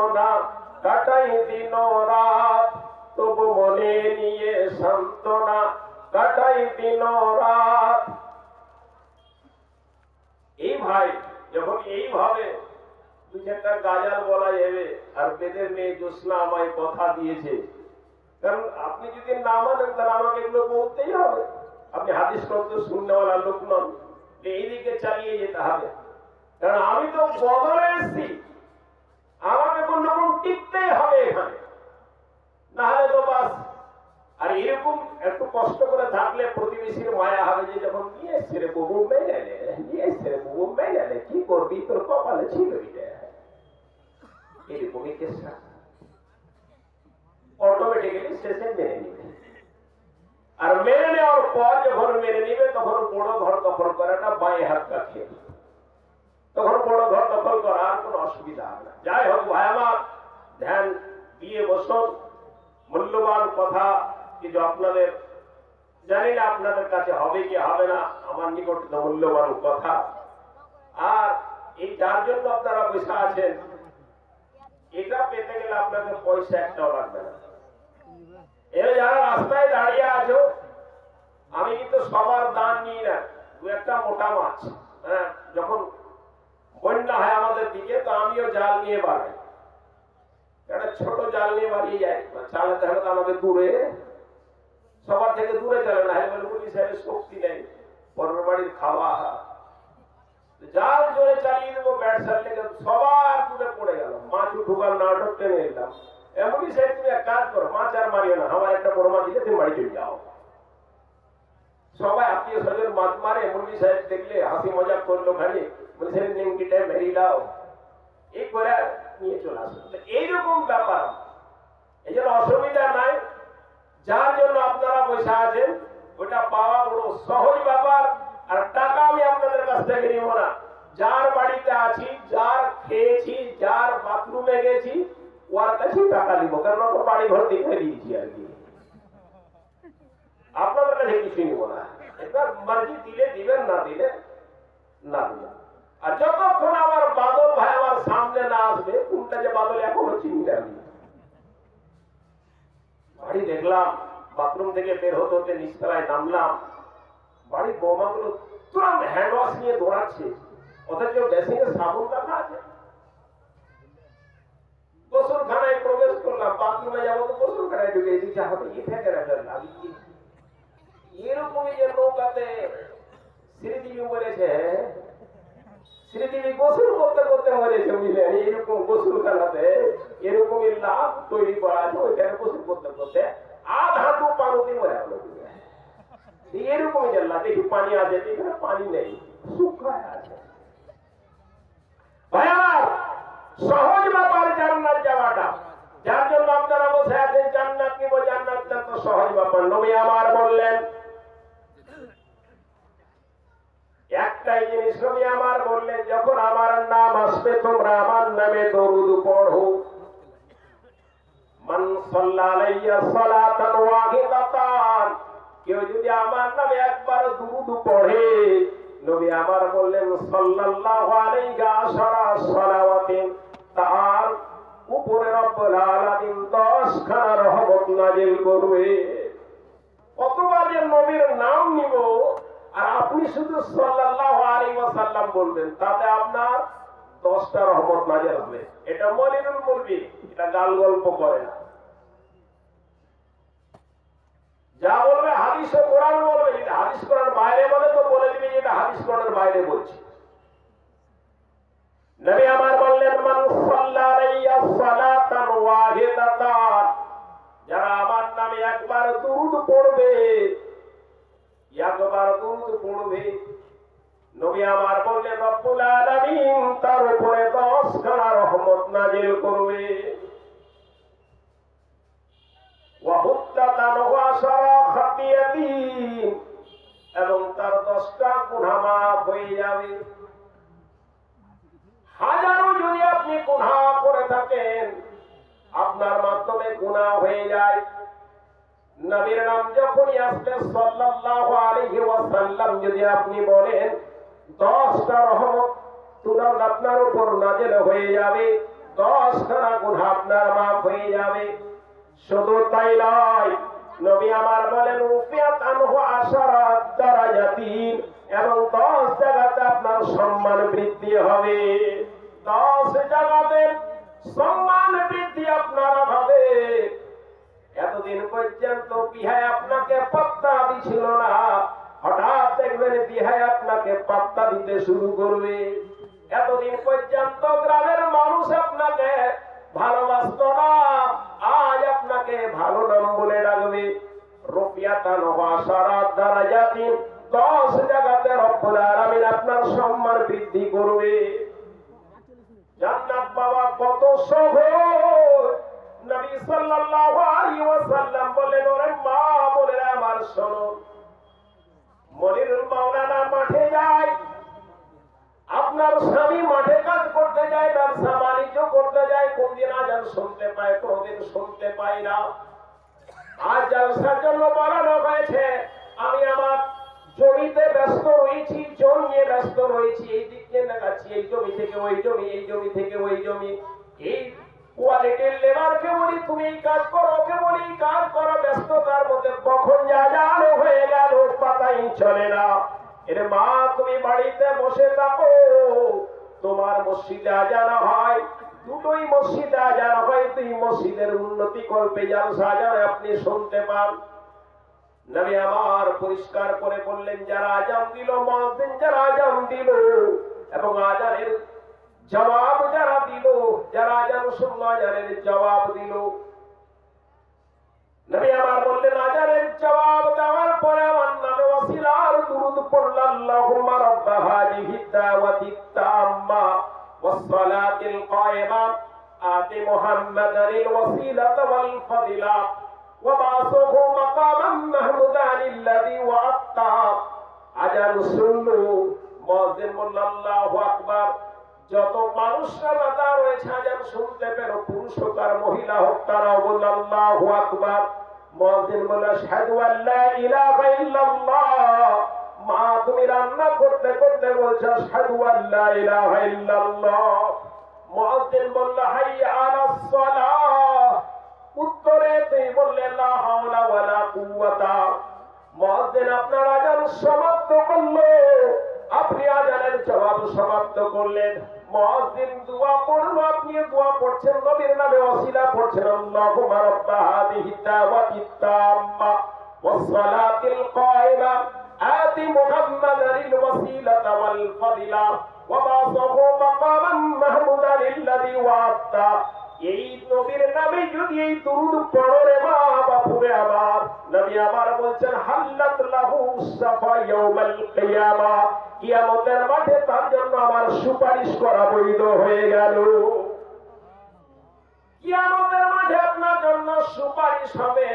সান্ত্বনা কাটাই দিন রাত, তবু মনে নিয়ে সান্ত্বনা, কাটাই দিন রাত। এই ভাই, যখন এইভাবে দু চারটা গাজাল বলা যাবে আর বেদের মেয়ে জোসনা আমায় কথা দিয়েছে, কারণ আপনি যদি না মানেন, তাহলে আমাকে এগুলো বলতেই হবে। আপনি হাদিস গ্রন্থ শুননেওয়ালা লোক নন এইদিকে চালিয়ে যেতে হবে। কারণ আমি তো বদলে এসেছি আমাকে কোন রকম টিকতেই হবে এখানে নাহলে তো বাস আর এরকম একটু কষ্ট করে থাকলে প্রতিবেশীর মায়া হবে যে যখন নিয়ে রে বহু মেয়ে নিয়ে রে বহু মেয়ে কি করবি? তোর কপালে ছিল এরকমই কেসটা অটোমেটিক্যালি শেষে মেনে নিবে। আর মেনে নেওয়ার পর যখন মেনে নিবে, তখন বড় ঘর দখল করাটা বাঁয়ে হাত কাছে তখন বড় ঘর দখল করার কোনো অসুবিধা হবে না। যাই হোক, ভাই আমার, ধ্যান দিয়ে বসুন। মূল্যবান কথা কিন্তু আপনাদের জানি না আপনাদের কাছে হবে কি হবে না, আমার নিকট মূল্যবান কথা। আর এই যার জন্য আপনারা বসে আছেন, এটা পেতে গেলে আপনাকে পয়সা একটাও লাগবে না। এরা যারা রাস্তায় দাঁড়িয়ে আছো, আমি কিন্তু সবার দান নিই না, দু একটা মোটা মাছ হ্যাঁ যখন বন্যা হয় আমাদের দিকে, তো আমিও জাল নিয়ে বাড়াই একটা ছোট জাল নিয়ে বাড়িয়ে যায় চালাতে তো আমাকে দূরে সবার থেকে দূরে চলে না হেলমেট পুলিশ শক্তি নেই। পরের বাড়ির খাওয়া জাল জোরে চালিয়ে দেবো ব্যাট থেকে সবার দূরে পড়ে গেল। মাছ ঢুকার নাটক টেনে এলাম এমনই সাহেব তুমি এক কাজ করো, মাছ আর মারিও না, আমার একটা বড় মাছ দিলে তুমি বাড়ি চলে যাও। সবাই আত্মীয় স্বজন মাছ মারে, মুরগি সাহেব দেখলে হাসি মজাক করল খালি বলে সেদিন নিমকিটা মেরি দাও। এই করে নিয়ে চলে আসো। এইরকম ব্যাপার। এই জন্য অসুবিধা নাই। যার বসে আছেন ওটা পাওয়া বড় সহজ ব্যাপার, আর টাকা আমি আপনাদের কাছ থেকে নিব না। যার বাড়িতে আছি, যার খেয়েছি, যার বাথরুমে গেছি, ওর কাছেই টাকা নিব, কারণ ওকে বাড়ি ঘর দেখে দিয়েছি আর কি। আপনাদের কাছে কিছুই নিব না। এবার মার্জি দিলে দিবেন, না দিলে না দিবেন। আর যতক্ষণ আমার বাদল ভাই আমার সামনে না আসবে, কোনটা যে বাদল, এখনও চিন্তা আমি। বাড়ি দেখলাম। বাথরুম থেকে বের হতে হতে নিচতলায় নামলাম। বাড়ির বৌমাগুলো তুরন্ত হ্যান্ড ওয়াশ নিয়ে দৌড়াচ্ছে। অথচ বেসিং এর সাবুন রাখা আছে। গোসলখানায় প্রবেশ করলাম। বাথরুমে যাব তো ঢুকে দিচ্ছে হবে লাগিয়ে এরকমই যে নৌকাতে শ্রীদেবী গোসল করতে করতে মরেছে এরকম গোসল খেলাতে এরকমই লাভ তৈরি করা আছে। ওইখানে গোসল করতে করতে আধ হাঁটু পানুতি মরে গেল এরকমই জানলা দেখি পানি আছে এখানে পানি নেই। শুকায় আছে। ভাই সহজ ব্যাপার জান্নাত যাওয়াটা, যার জন্য আপনারা বসে আছেন, জান্নাত নিব, জান্নাত তো সহজ ব্যাপার নবী আমার বললেন, একটাই জিনিস নবী আমার বললেন, যখন আমার নাম আসবে, তোমরা আমার নামে দরুদ পড়ো মান সাল্লাল্লাহু সালাতান ওয়াহিদাতান কেউ যদি আমার নামে একবার পড়ে, নবী আমার বললেন তার উপরে রব্বুল আলামিন 10 খানা রহমত করবে। কতবার নবীর নাম নিব, আর আপনি শুধু সাল্লাল্লাহু আলাইহি ওয়াসাল্লাম বলবেন, তাতে আপনার দশটা রহমত নাজিল হবে। এটা মনিরুল মুরবি এটা গাল গল্প করে না। যা বলবে হাদিস ও কোরআন বলবে যদি হাদিস কোরআন বাইরে বলে তো বলে দিবে, এটা হাদিস কোরআনের বাইরে বলছি। নবী আমার বললেন, মান সাল্লাল্লাহু সালাতান ওয়াহিদাতান। যারা আমার নামে একবার দুরূদ পড়বে, একবার দুরূদ পড়বে। নবী আমার বললেন, রব্বুল আলামিন তার উপরে 10 খানা রহমত নাজিল করবে। এবং তার 10টা গুনাহ হয়ে যাবে। হাজারো যদি আপনি গুনাহ করে থাকেন, আপনার মাধ্যমে গুনাহ হয়ে যায়। বলেন, দশটা রহমত তুরন্ত আপনার উপর নাজেল হয়ে যাবে দশ খানা গুণা আপনার মাফ হয়ে যাবে। শুধু তাই নয়, নবী আমার বলেন এবং দশ জায়গাতে আপনার সম্মান বৃদ্ধি হবে। দশ জায়গাতে সম্মান বৃদ্ধি আপনার হবে। এতদিন পর্যন্ত বিহায় আপনাকে পাত্তা দিছিল না। হঠাৎ দেখবেন বিহায় আপনাকে পাত্তা দিতে শুরু করবে। এতদিন পর্যন্ত গ্রামের মানুষ আপনাকে ভালোবাসত ভালো নাম বলে ডাকবে দশ জায়গাতে আপনার সম্মান বৃদ্ধি করবে। জান্নাত বাবা কত বলেন, ওরে মা আমার মাঠে যায়। আপনার স্বামী মাঠে কাজ করতে যায়, ব্যবসা বাণিজ্য করতে যায়। কোনদিন আজান শুনতে পায়, কোনদিন শুনতে না। আজ ব্যবসার জন্য বাড়ানো হয়েছে। আমি আমার জমিতে ব্যস্ত রয়েছি জন নিয়ে ব্যস্ত রয়েছি। এই দিক দিয়ে দেখাচ্ছি এই জমি থেকে, ওই জমি, এই জমি থেকে, ওই জমি। এই কোয়ালিটির লেবারকে বলি তুমি এই কাজ করো, ওকে বলি কাজ করো, ব্যস্ততার মধ্যে কখন যা জানো হয়ে গেল, পাতাই চলে না। এরে মা, তুমি বাড়িতে বসে থাকো। তোমার মসজিদে আজানা হয় দুটোই মসজিদে আজানা হয় তুই মসজিদের উন্নতি করবে যাও সাজান, আপনি শুনতে পান। নবী আমার পরিষ্কার করে বললেন, যারা আজাম দিল, মাহদিন যারা আজাম দিল, এবং আজানের জবাব যারা দিল, যারা আজান শুনল, আজানের জবাব দিল। নবী আমার বললেন, আজানের জবাব দেওয়ার পরে আমার নামে ওয়াসিলার দুরুদ পড়ল, আল্লাহুম্মা রাব্ব হাদিহি দাওয়াতি তাম্মা। ওয়াসসালাতিল কায়মা আতি মুহাম্মাদানিল ওয়াসিলাতা ওয়াল ফাদিলা وبعثه مقاما محمودا الذي وعدته আজান শুনলো মুয়াজ্জিন বলল আল্লাহু আকবার যত মানুষরা বাধা রয়েছে আজান শুনতে পেল পুরুষ হোক আর মহিলা হোক তারাও বলল আল্লাহু আকবার মুয়াজ্জিন বলল আশহাদু আল্লা ইলাহা ইল্লাল্লাহ মা, তুমি রান্না করতে করতে বলছো, আশহাদু আল্লাহ ইলাহা ইল্লাল্লাহ। মুয়াজ্জিন বলল, হাইয়া আলাস সালাহ। উত্তরে তুই বললেন, লা হাওলা ওয়ালা কুওয়াতা। মুয়াজ্জিন আপনার আজান সমাপ্ত করল। আপনি আজানের জবাব সমাপ্ত করলেন। মুয়াজ্জিন দোয়া পড়ল, আপনি দোয়া পড়ছেন, নবীর নামে ওসিলা পড়ছেন। আল্লাহুম্মা রাব্বা হাদিহি দাওয়াতি তাম্মা ওয়াসসালাতিল কায়মা। آتِ محمدا الوسيلة والفضيلة وبعثه مقاما محمودا الذي وعدته এই নবীর নামে যদি এই দুরুদ পড়ো রে মা বাপুরে আমার নবী আমার বলছেন হাল্লাত লাহু সাফা ইয়াউমাল কিয়ামা কিয়ামতের মাঠে তার জন্য আমার সুপারিশ করা বৈধ হয়ে গেল কিয়ামতের মাঠে আপনার জন্য সুপারিশ হবে